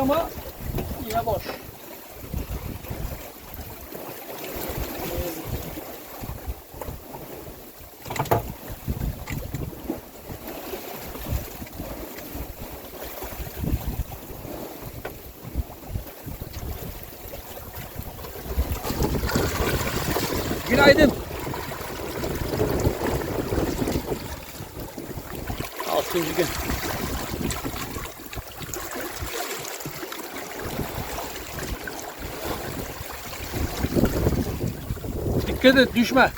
Ama yine boş. Günaydın. Altıncı gün. Dikkat et düşme.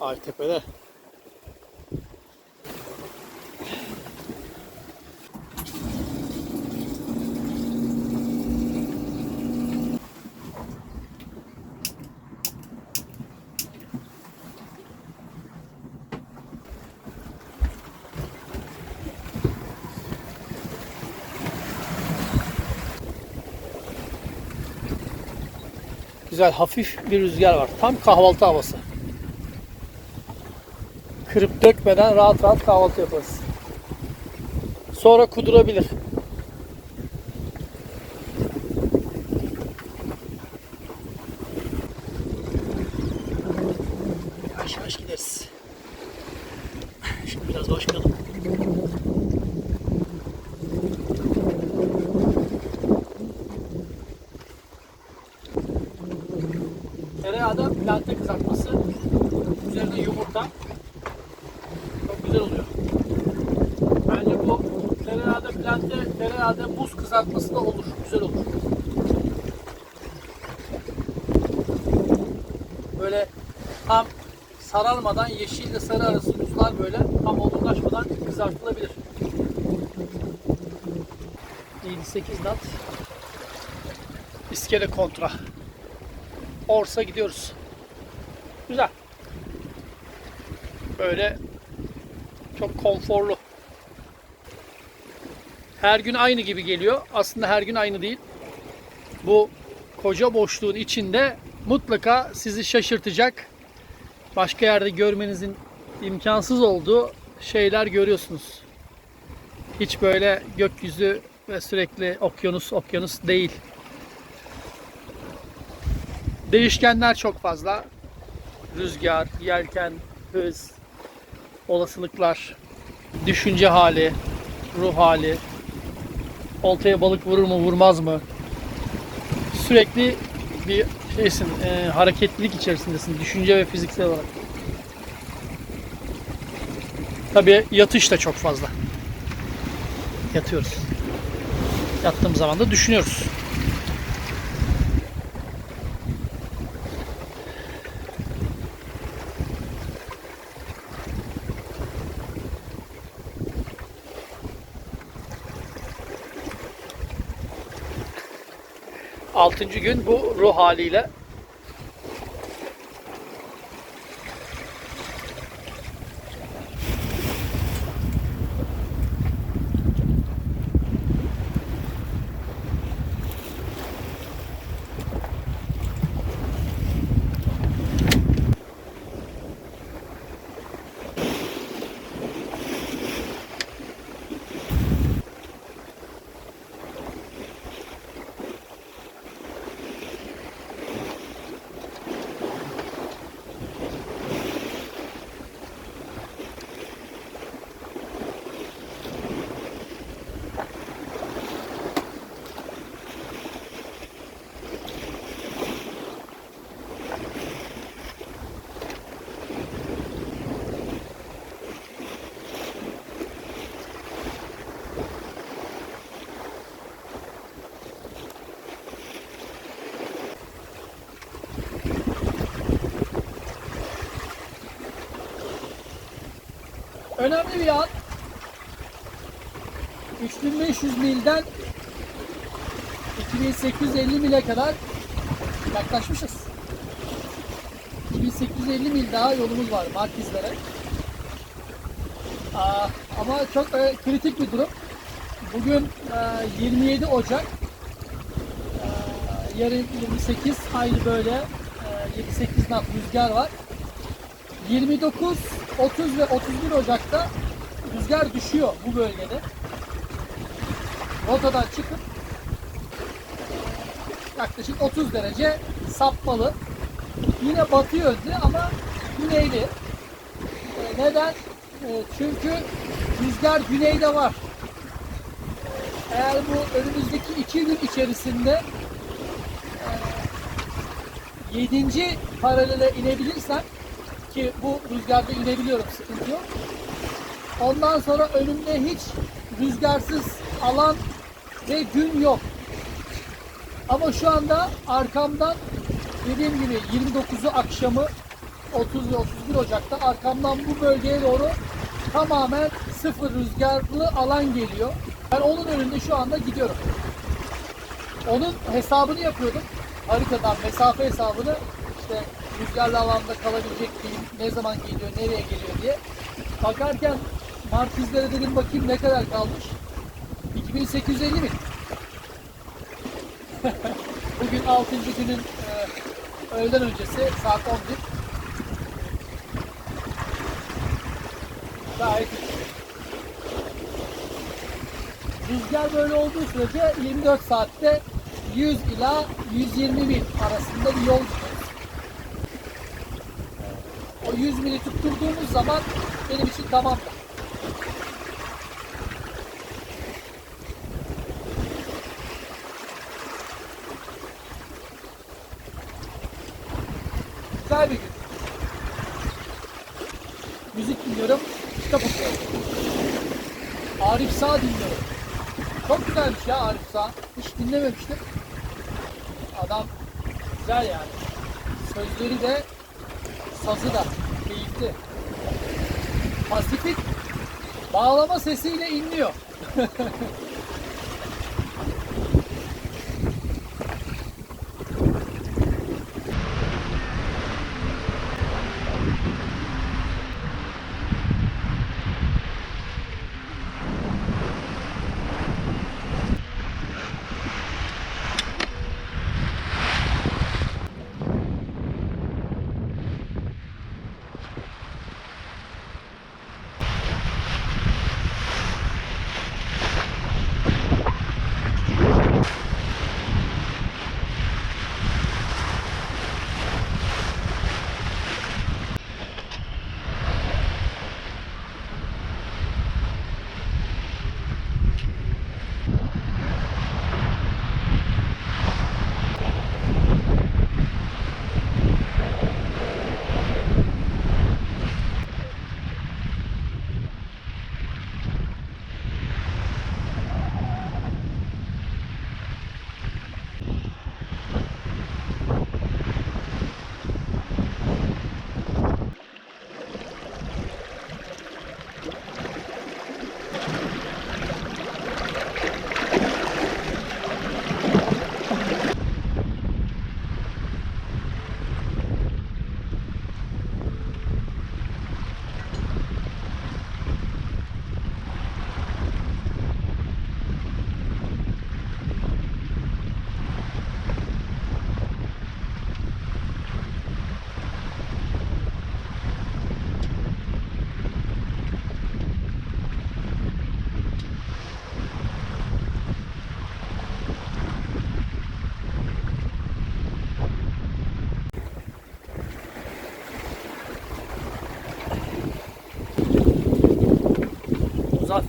Altepe'de. Güzel hafif bir rüzgar var. Tam kahvaltı havası. Kırıp dökmeden rahat rahat kahvaltı yaparız. Sonra kudurabilir. Yavaş yavaş gideriz. Şimdi biraz başlayalım. Tereyağda plante kızartması, üzerine yumurta çok güzel oluyor. Bence bu tereyağda plante, tereyağda muz kızartması da olur, güzel olur. Böyle tam sararmadan yeşil ile sarı arası muzlar böyle tam olgunlaşmadan kızartılabilir. 7-8 nat iskele kontra. Orsa gidiyoruz. Güzel. Böyle çok konforlu. Her gün aynı gibi geliyor. Aslında her gün aynı değil. Bu koca boşluğun içinde mutlaka sizi şaşırtacak, başka yerde görmenizin imkansız olduğu şeyler görüyorsunuz. Hiç böyle gökyüzü ve sürekli okyanus okyanus değil. Değişkenler çok fazla. Rüzgar, yelken, hız, olasılıklar, düşünce hali, ruh hali, oltaya balık vurur mu vurmaz mı? Sürekli bir şeysin, e, hareketlilik içerisindesin, düşünce ve fiziksel olarak. Tabii yatış da çok fazla. Yatıyoruz. Yattığımız zaman da düşünüyoruz. Altıncı gün bu ruh haliyle önemli bir an. 3500 milden 2850 mile kadar yaklaşmışız. 2850 mil daha yolumuz var Markizlere. Aa, ama çok e, kritik bir durum. Bugün e, 27 Ocak. E, yarın 28 aynı böyle e, 7-8 knot rüzgar var. 29, 30 ve 31 Ocak'ta rüzgar düşüyor bu bölgede. Rotadan çıkıp yaklaşık 30 derece sapmalı. Yine batı yönlü ama güneyli. E, Neden? E, Çünkü rüzgar güneyde var. Eğer bu önümüzdeki iki gün içerisinde 7. paralele inebilirsem ki bu rüzgarda inebiliyorum sıkıntı yok. Ondan sonra önümde hiç rüzgarsız alan ve gün yok. Ama şu anda arkamdan dediğim gibi 29'u akşamı 30 ve 31 Ocak'ta arkamdan bu bölgeye doğru tamamen sıfır rüzgarlı alan geliyor. Ben onun önünde şu anda gidiyorum. Onun hesabını yapıyordum. Haritadan mesafe hesabını işte rüzgarlı alanda kalabilecek miyim, ne zaman geliyor, nereye geliyor diye. Bakarken Markizlere dedim bakayım ne kadar kalmış. 2850 bin. Bugün 6. günün e, öğleden öncesi saat 11. Gayet iyi. Rüzgar böyle olduğu sürece 24 saatte 100 ila 120 mil arasında bir yol gidiyoruz. O 100 mili tutturduğumuz zaman benim için tamamdır. Güzel bir gün. Müzik dinliyorum, kitap okuyorum. Arif Sağ dinliyorum. Çok güzelmiş ya Arif Sağ. Hiç dinlememiştim. Adam güzel yani. Sözleri de sazı da keyifli. Pasifik bağlama sesiyle inliyor.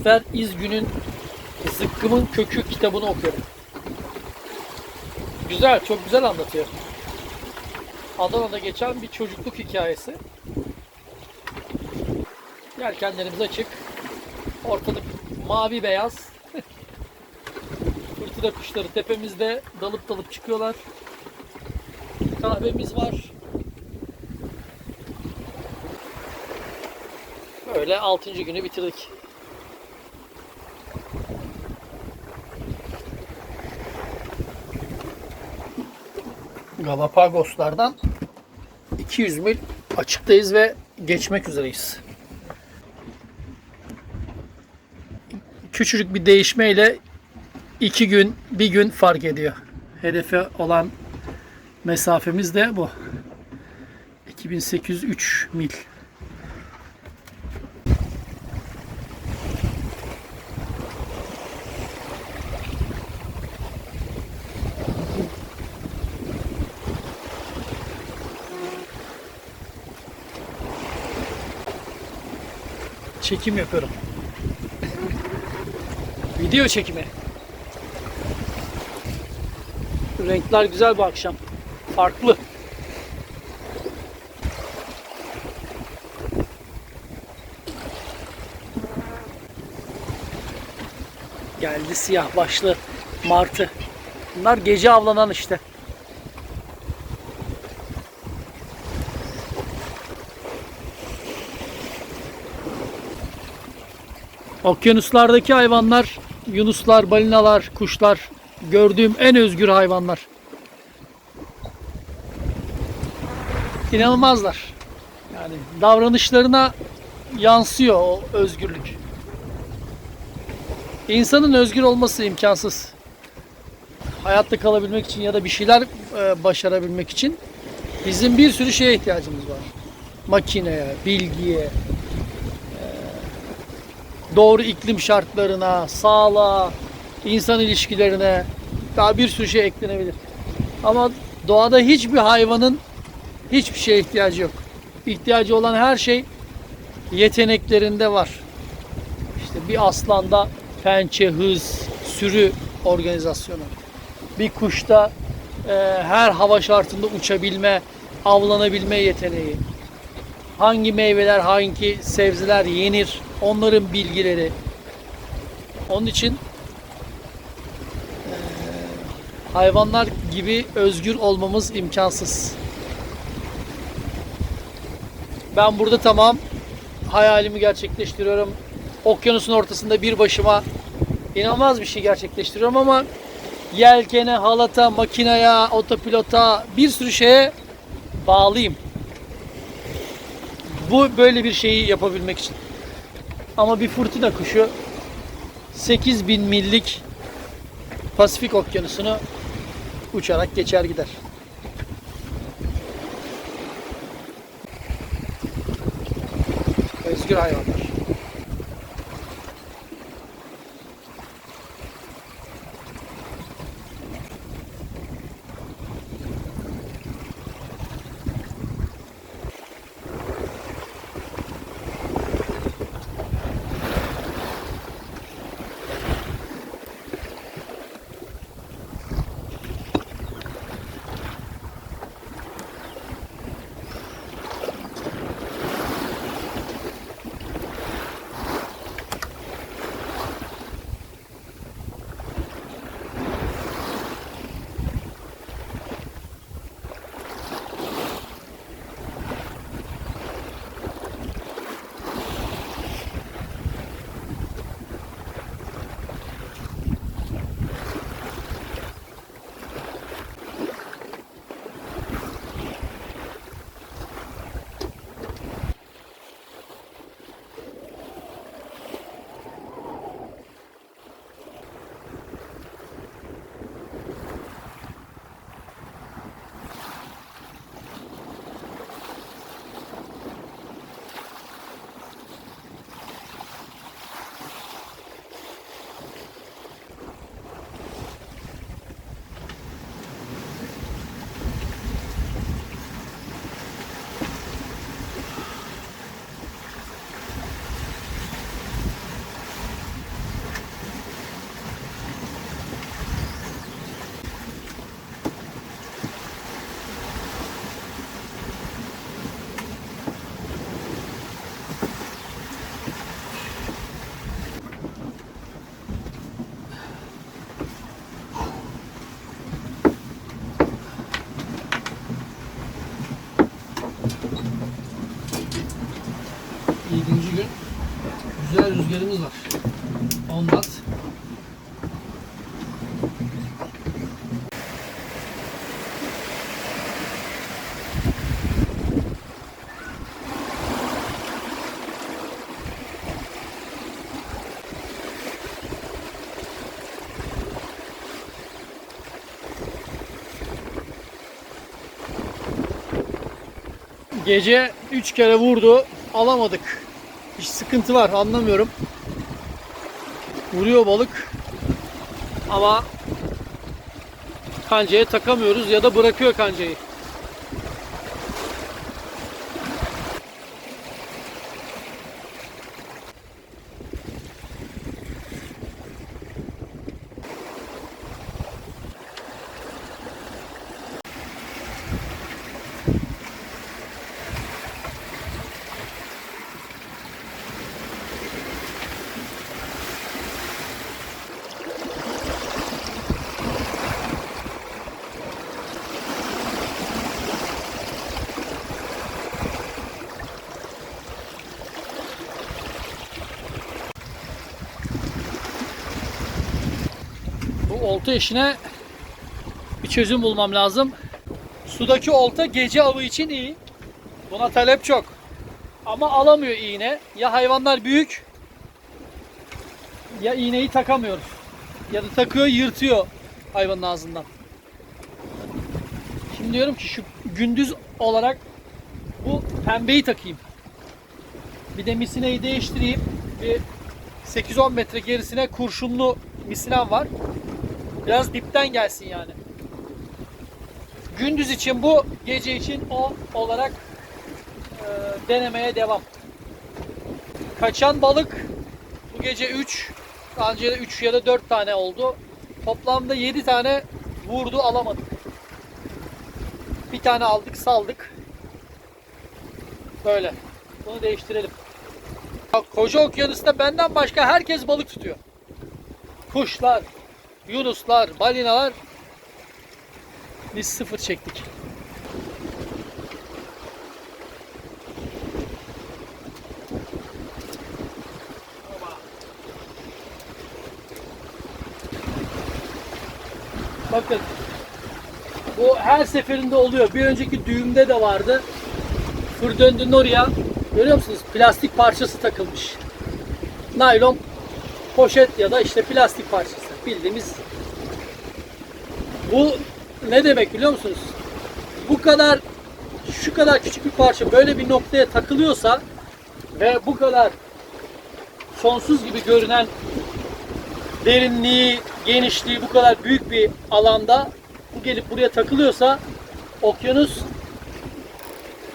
Muzaffer İzgün'ün Zıkkımın Kökü kitabını okuyorum. Güzel, çok güzel anlatıyor. Adana'da geçen bir çocukluk hikayesi. Yelkenlerimiz açık. Ortalık mavi beyaz. Fırtına kuşları tepemizde dalıp dalıp çıkıyorlar. Kahvemiz var. Böyle 6. günü bitirdik. Galapagoslardan 200 mil açıktayız ve geçmek üzereyiz. Küçücük bir değişmeyle iki gün, bir gün fark ediyor. Hedefe olan mesafemiz de bu. 2803 mil. Çekim yapıyorum. Video çekimi. Renkler güzel bu akşam. Farklı. Geldi siyah başlı martı. Bunlar gece avlanan işte. Okyanuslardaki hayvanlar, yunuslar, balinalar, kuşlar gördüğüm en özgür hayvanlar. İnanılmazlar. Yani davranışlarına yansıyor o özgürlük. İnsanın özgür olması imkansız. Hayatta kalabilmek için ya da bir şeyler e, başarabilmek için bizim bir sürü şeye ihtiyacımız var. Makineye, bilgiye, doğru iklim şartlarına, sağlığa, insan ilişkilerine daha bir sürü şey eklenebilir. Ama doğada hiçbir hayvanın hiçbir şeye ihtiyacı yok. İhtiyacı olan her şey yeteneklerinde var. İşte bir aslanda pençe, hız, sürü organizasyonu. Bir kuşta e, her hava şartında uçabilme, avlanabilme yeteneği. Hangi meyveler, hangi sebzeler yenir, onların bilgileri. Onun için hayvanlar gibi özgür olmamız imkansız. Ben burada tamam hayalimi gerçekleştiriyorum. Okyanusun ortasında bir başıma inanılmaz bir şey gerçekleştiriyorum ama yelkene, halata, makinaya, otopilota bir sürü şeye bağlıyım. Bu böyle bir şeyi yapabilmek için. Ama bir fırtına kuşu 8000 millik Pasifik Okyanusu'nu uçarak geçer gider. Özgür hayvanlar. güzel rüzgarımız var. 10 nat. Gece 3 kere vurdu. Alamadık. Bir sıkıntı var anlamıyorum. Vuruyor balık. Ama kancaya takamıyoruz ya da bırakıyor kancayı. Bu olta işine bir çözüm bulmam lazım. Sudaki olta gece avı için iyi. Buna talep çok. Ama alamıyor iğne. Ya hayvanlar büyük ya iğneyi takamıyoruz. Ya da takıyor yırtıyor hayvanın ağzından. Şimdi diyorum ki şu gündüz olarak bu pembeyi takayım. Bir de misineyi değiştireyim. Bir 8-10 metre gerisine kurşunlu misinem var. Biraz dipten gelsin yani. Gündüz için bu, gece için o olarak e, denemeye devam. Kaçan balık bu gece 3, daha önce de 3 ya da 4 tane oldu. Toplamda 7 tane vurdu alamadık. Bir tane aldık saldık. Böyle. Bunu değiştirelim. Koca okyanusta benden başka herkes balık tutuyor. Kuşlar, yunuslar, balinalar. Biz sıfır çektik. Bakın. Bu her seferinde oluyor. Bir önceki düğümde de vardı. Fır döndüğünün oraya görüyor musunuz? Plastik parçası takılmış. Naylon poşet ya da işte plastik parçası. Bildiğimiz bu ne demek biliyor musunuz? Bu kadar şu kadar küçük bir parça böyle bir noktaya takılıyorsa ve bu kadar sonsuz gibi görünen derinliği, genişliği bu kadar büyük bir alanda bu gelip buraya takılıyorsa okyanus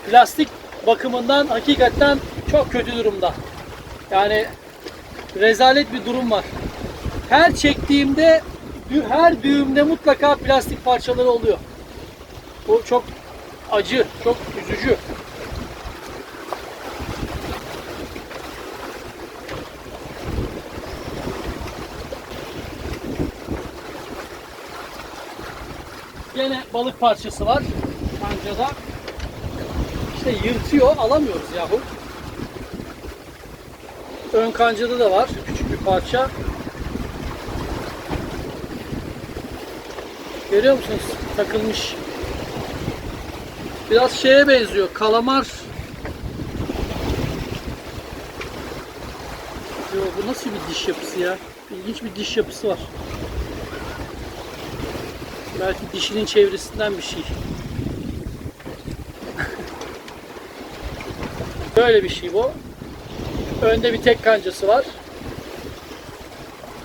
plastik bakımından hakikaten çok kötü durumda. Yani rezalet bir durum var. Her çektiğimde her düğümde mutlaka plastik parçaları oluyor. Bu çok acı, çok üzücü. Gene balık parçası var kancada. İşte yırtıyor, alamıyoruz yahu. Ön kancada da var küçük bir parça. Görüyor musunuz? Takılmış. Biraz şeye benziyor. Kalamar. Yo, bu nasıl bir diş yapısı ya? İlginç bir diş yapısı var. Belki dişinin çevresinden bir şey. Böyle bir şey bu. Önde bir tek kancası var.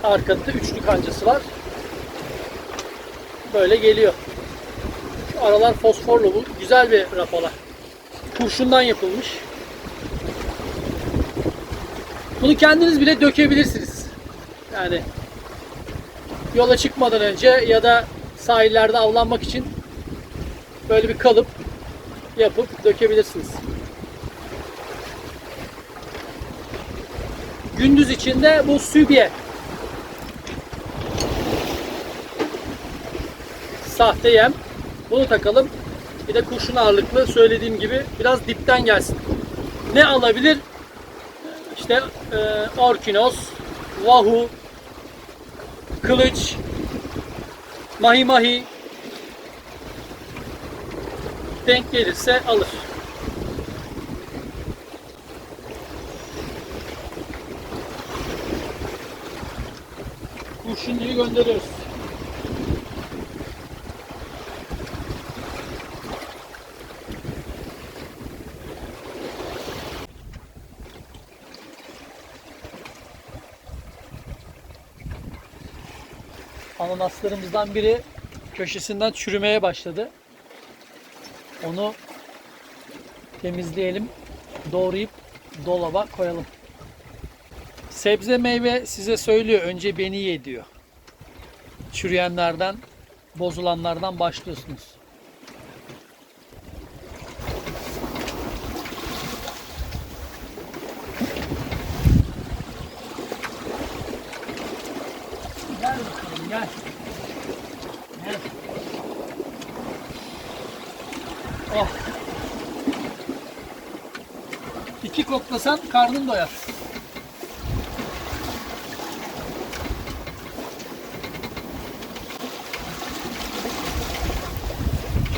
Arkada da üçlü kancası var. Böyle geliyor. Şu aralar fosforlu bu. Güzel bir rapalar. Kurşundan yapılmış. Bunu kendiniz bile dökebilirsiniz. Yani yola çıkmadan önce ya da sahillerde avlanmak için böyle bir kalıp yapıp dökebilirsiniz. Gündüz içinde bu sübye. Sahte yem. Bunu takalım. Bir de kurşun ağırlıklı söylediğim gibi biraz dipten gelsin. Ne alabilir? İşte e, orkinos, vahu, kılıç, mahi mahi denk gelirse alır. Kurşunluyu gönderiyoruz. Ananaslarımızdan biri köşesinden çürümeye başladı. Onu temizleyelim, doğrayıp dolaba koyalım. Sebze meyve size söylüyor önce beni ye diyor. Çürüyenlerden, bozulanlardan başlıyorsunuz. Gel bakalım gel. Gel. Oh. İki koklasan karnın doyar.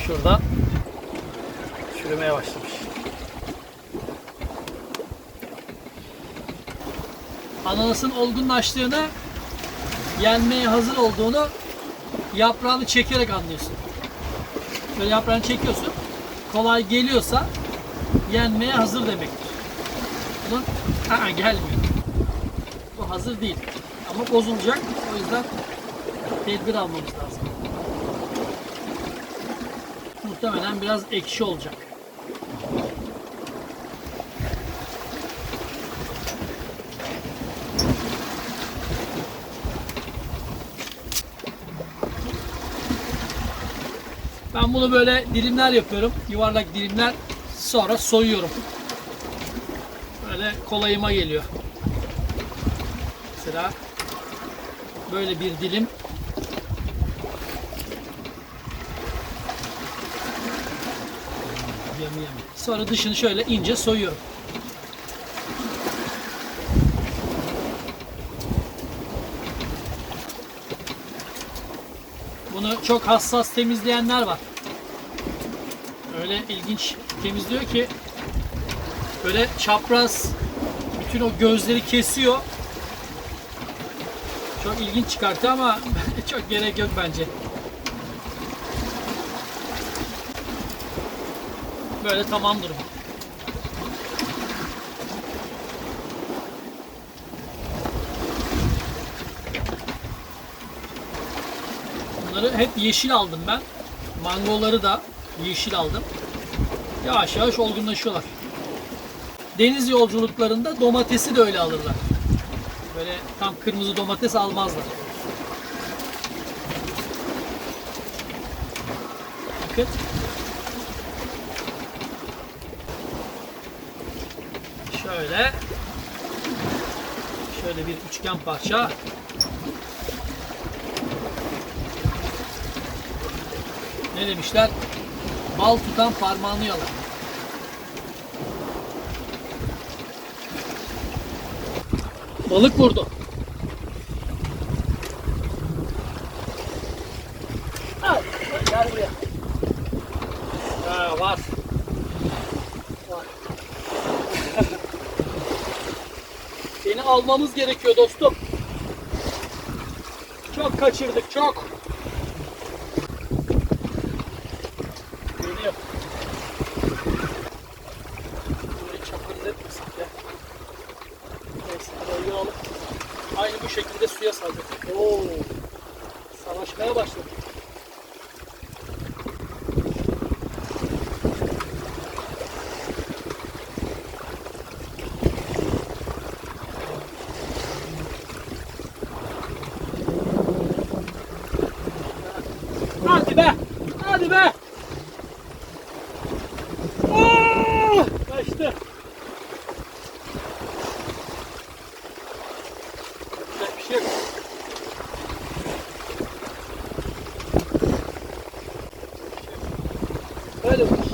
Şurada çürümeye başlamış. Ananasın olgunlaştığını, yenmeye hazır olduğunu yaprağını çekerek anlıyorsun. Böyle yaprağını çekiyorsun. Kolay geliyorsa yenmeye hazır demektir. Bunun aa, gelmiyor. Bu hazır değil. Ama bozulacak. O yüzden tedbir almamız lazım. Muhtemelen biraz ekşi olacak. Ben bunu böyle dilimler yapıyorum. Yuvarlak dilimler. Sonra soyuyorum. Böyle kolayıma geliyor. Mesela böyle bir dilim Yemi yemi. Sonra dışını şöyle ince soyuyorum. Bunu çok hassas temizleyenler var. Öyle ilginç temizliyor ki böyle çapraz bütün o gözleri kesiyor. Çok ilginç çıkarttı ama çok gerek yok bence. Böyle tamamdır bu. Bunları hep yeşil aldım ben. Mangoları da yeşil aldım. Yavaş yavaş olgunlaşıyorlar. Deniz yolculuklarında domatesi de öyle alırlar. Böyle tam kırmızı domates almazlar. Bakın. Şöyle. Şöyle bir üçgen parça. Ne demişler? Bal tutan parmağını yalar. Balık vurdu. Al, gel buraya. Ha, var. Var. Seni almamız gerekiyor dostum. Çok kaçırdık, çok. Geliyor. Burayı çapraz etmesek ya. Neyse, hadi alıp aynı bu şekilde suya saldık. Oo, savaşmaya başladı. Hadi be! Hadi be! Oo! Kaçtı. Yapacak bir şey yok. Öyle bu iş.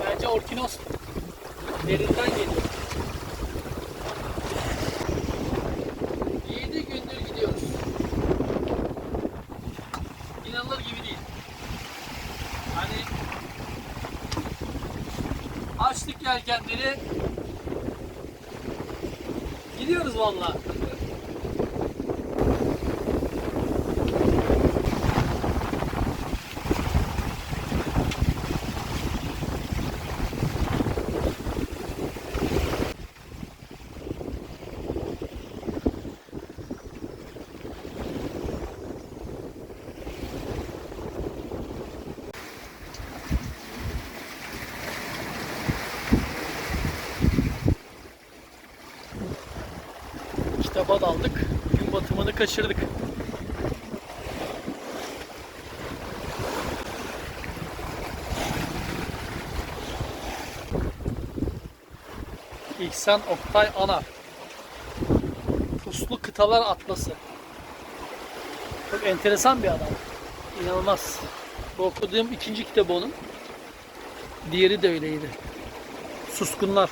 Bence orkinos derinden geliyor. 7 gündür gidiyoruz. İnanılır gibi değil. Hani açtık yelkenleri gidiyoruz vallahi. Kafa daldık. Gün batımını kaçırdık. İhsan Oktay Anar. Puslu Kıtalar Atlası. Çok enteresan bir adam. İnanılmaz. Bu okuduğum ikinci kitabı onun. Diğeri de öyleydi. Suskunlar.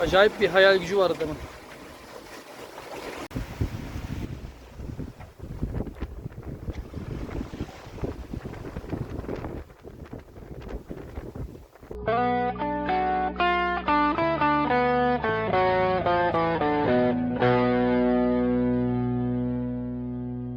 Acayip bir hayal gücü var adamın.